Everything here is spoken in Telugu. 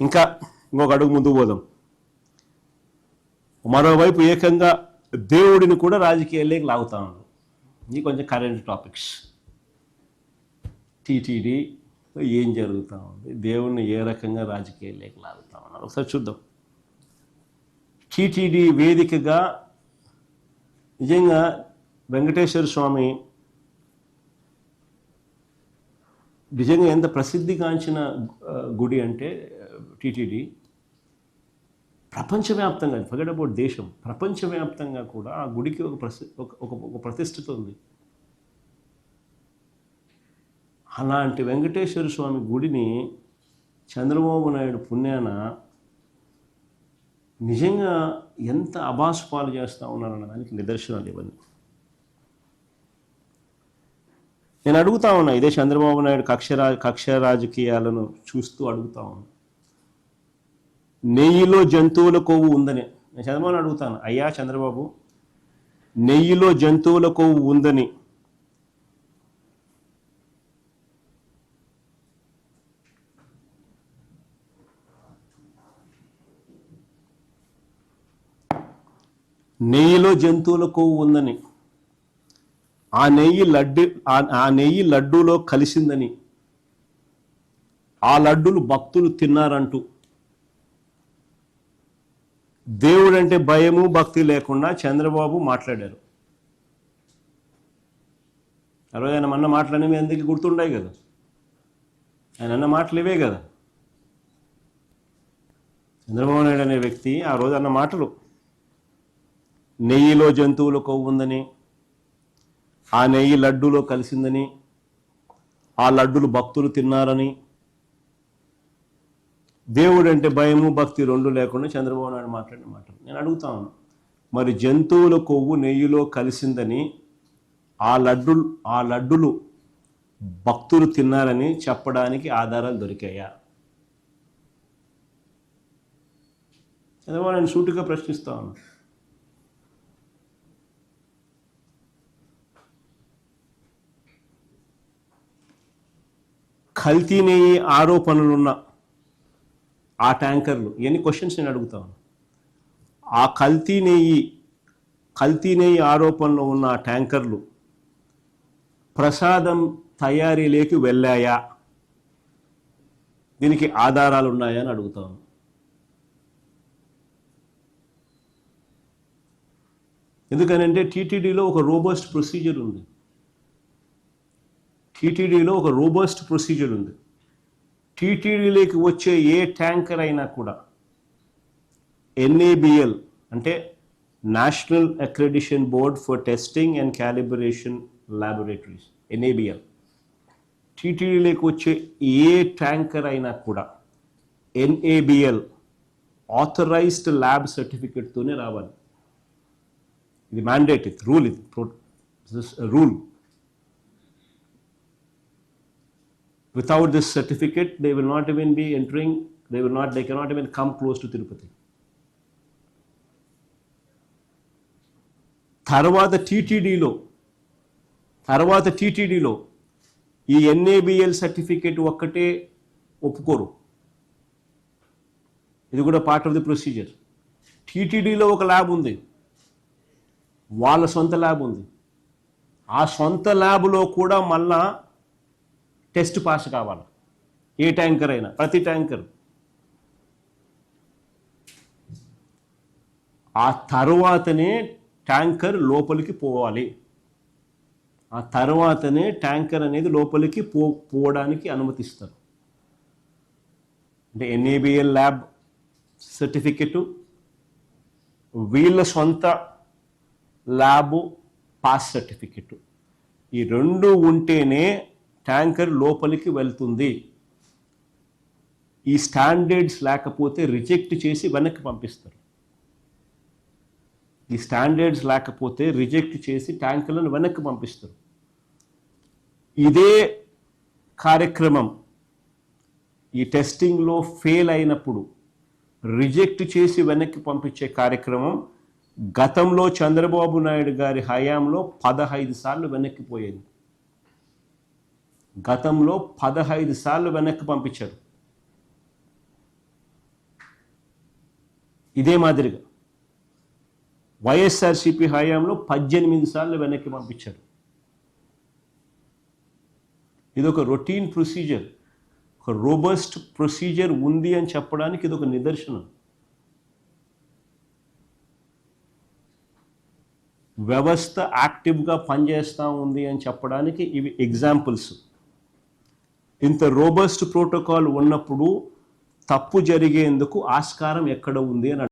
ఇంకా ఇంకొక అడుగు ముందుకు పోదాం. మరోవైపు ఏకంగా దేవుడిని కూడా రాజకీయాల్లోకి లాగుతా ఉన్నారు ఇది కొంచెం కరెంట్ టాపిక్స్ టీటీడీ ఏం జరుగుతూ ఉంది? దేవుణ్ణి ఏ రకంగా రాజకీయాల్లోకి లాగుతా ఉన్నారు? ఒకసారి చూద్దాం. టీటీడీ వేదికగా నిజంగా వెంకటేశ్వర స్వామి నిజంగా ఎంత ప్రసిద్ధిగాంచిన గుడి అంటే టీటీడీ ప్రపంచవ్యాప్తంగా ఫర్గెట్ అబౌట్ దేశం ప్రపంచవ్యాప్తంగా కూడా ఆ గుడికి ఒక ప్రసి ఒక ఒక ఒక ప్రతిష్ఠిత ఉంది. అలాంటి వెంకటేశ్వర స్వామి గుడిని చంద్రబాబు నాయుడు పుణ్యాన నిజంగా ఎంత అభాసుపాలు చేస్తూ ఉన్నారన్న దానికి నిదర్శనాలు ఇవన్నీ నేను అడుగుతా ఉన్నా ఇదే చంద్రబాబు నాయుడు కక్ష కక్ష రాజకీయాలను చూస్తూ అడుగుతా ఉన్నా. నెయ్యిలో జంతువుల కొవ్వు ఉందని. నేను చంద్రబాబు అడుగుతాను అయ్యా చంద్రబాబు నెయ్యిలో జంతువుల కొవ్వు ఉందని. నెయ్యిలో జంతువుల కొవ్వు ఉందని. ఆ నెయ్యి లడ్డు ఆ- నెయ్యి లడ్డూలో కలిసిందని. ఆ లడ్డులు భక్తులు తిన్నారంటూ. దేవుడంటే భయము భక్తి లేకుండా చంద్రబాబు మాట్లాడారు. ఆ రోజు ఆయన అన్న మాటలన్నీ అందరికీ గుర్తుండాయి కదా? ఆయన అన్న మాటలు ఇవే కదా? చంద్రబాబు నాయుడు అనే వ్యక్తి ఆ రోజు అన్న మాటలు. నెయ్యిలో జంతువుల కొవ్వు ఉందని ఆ నెయ్యి లడ్డూలో కలిసిందని ఆ లడ్డులు భక్తులు తిన్నారని దేవుడు అంటే భయము భక్తి రెండు లేకుండా చంద్రబాబు నాయుడు మాట్లాడిన మాట నేను అడుగుతాను మరి జంతువుల కొవ్వు నెయ్యిలో కలిసిందని ఆ లడ్డు ఆ లడ్డులు భక్తులు తిన్నారని చెప్పడానికి ఆధారాలు దొరికాయా? చంద్రబాబు నేను సూటిగా ప్రశ్నిస్తా కల్తీ నెయ్యి ఆరోపణలున్న ఆ ట్యాంకర్లు ఇవన్నీ క్వశ్చన్స్ నేను అడుగుతాను ఆ కల్తీ నెయ్యి కల్తీ నెయ్యి ఆరోపణలు ఉన్న ఆ ట్యాంకర్లు ప్రసాదం తయారీలోకి వెళ్ళాయా? దీనికి ఆధారాలు ఉన్నాయా అని అడుగుతాను ఎందుకనంటే టీటీడీలో ఒక రోబస్ట్ ప్రొసీజర్ ఉంది. టీటీడీలో ఒక రోబస్ట్ ప్రొసీజర్ ఉంది. టీటీడీలోకి వచ్చే ఏ ట్యాంకర్ అయినా కూడా ఎన్ఏబిఎల్ అంటే national accreditation board for testing and calibration laboratories NABL. టీటీడీలోకి వచ్చే ఏ ట్యాంకర్ అయినా కూడా ఎన్ఏబిఎల్ ఆథరైజ్డ్ ల్యాబ్ సర్టిఫికెట్తోనే రావాలి. ఇది మ్యాండేట్ ఇది రూల్ ఇది rule. Without this certificate they will not even be entering they will not they cannot even come close to Tirupati తర్వాత టీటీడీలో తర్వాత టీటీడీలో ఈ ఎన్ఏబిఎల్ సర్టిఫికేట్ ఒక్కటే ఒప్పుకోరు. ఇది కూడా పార్ట్ ఆఫ్ ది ప్రొసీజర్ టీటీడీలో ఒక ల్యాబ్ ఉంది. వాళ్ళ సొంత ల్యాబ్ ఉంది. ఆ సొంత ల్యాబ్లో కూడా మళ్ళా టెస్ట్ పాస్ కావాలి. ఏ ట్యాంకర్ అయినా ప్రతి ట్యాంకర్. ఆ తర్వాతనే ట్యాంకర్ లోపలికి పోవాలి. ఆ తర్వాతనే ట్యాంకర్ అనేది లోపలికి పో పోవడానికి అనుమతిస్తారు. అంటే ఎన్ఏబిఎల్ ల్యాబ్ సర్టిఫికెట్ వీళ్ళ సొంత ల్యాబు పాస్ సర్టిఫికెట్. ఈ రెండు ఉంటేనే ట్యాంకర్ లోపలికి వెళ్తుంది. ఈ స్టాండర్డ్స్ లేకపోతే రిజెక్ట్ చేసి వెనక్కి పంపిస్తారు. ఈ స్టాండర్డ్స్ లేకపోతే రిజెక్ట్ చేసి ట్యాంకర్లను వెనక్కి పంపిస్తారు. ఇదే కార్యక్రమం. ఈ టెస్టింగ్లో ఫెయిల్ అయినప్పుడు రిజెక్ట్ చేసి వెనక్కి పంపించే కార్యక్రమం గతంలో చంద్రబాబు నాయుడు గారి హయాంలో పదహైదు సార్లు వెనక్కిపోయింది గతంలో పదహైదు సార్లు వెనక్కి పంపించారు ఇదే మాదిరిగా వైఎస్ఆర్సిపి హయాంలో పద్దెనిమిది సార్లు వెనక్కి పంపించారు ఇది ఒక రొటీన్ ప్రొసీజర్ ఒక రోబస్ట్ ప్రొసీజర్ ఉంది అని చెప్పడానికి ఇది ఒక నిదర్శనం. వ్యవస్థ యాక్టివ్గా పనిచేస్తూ ఉంది అని చెప్పడానికి ఇవి ఎగ్జాంపుల్స్. ఇంత రోబస్ట్ ప్రోటోకాల్ ఉన్నప్పుడు తప్పు జరిగేందుకు ఆస్కారం ఎక్కడ ఉంది అని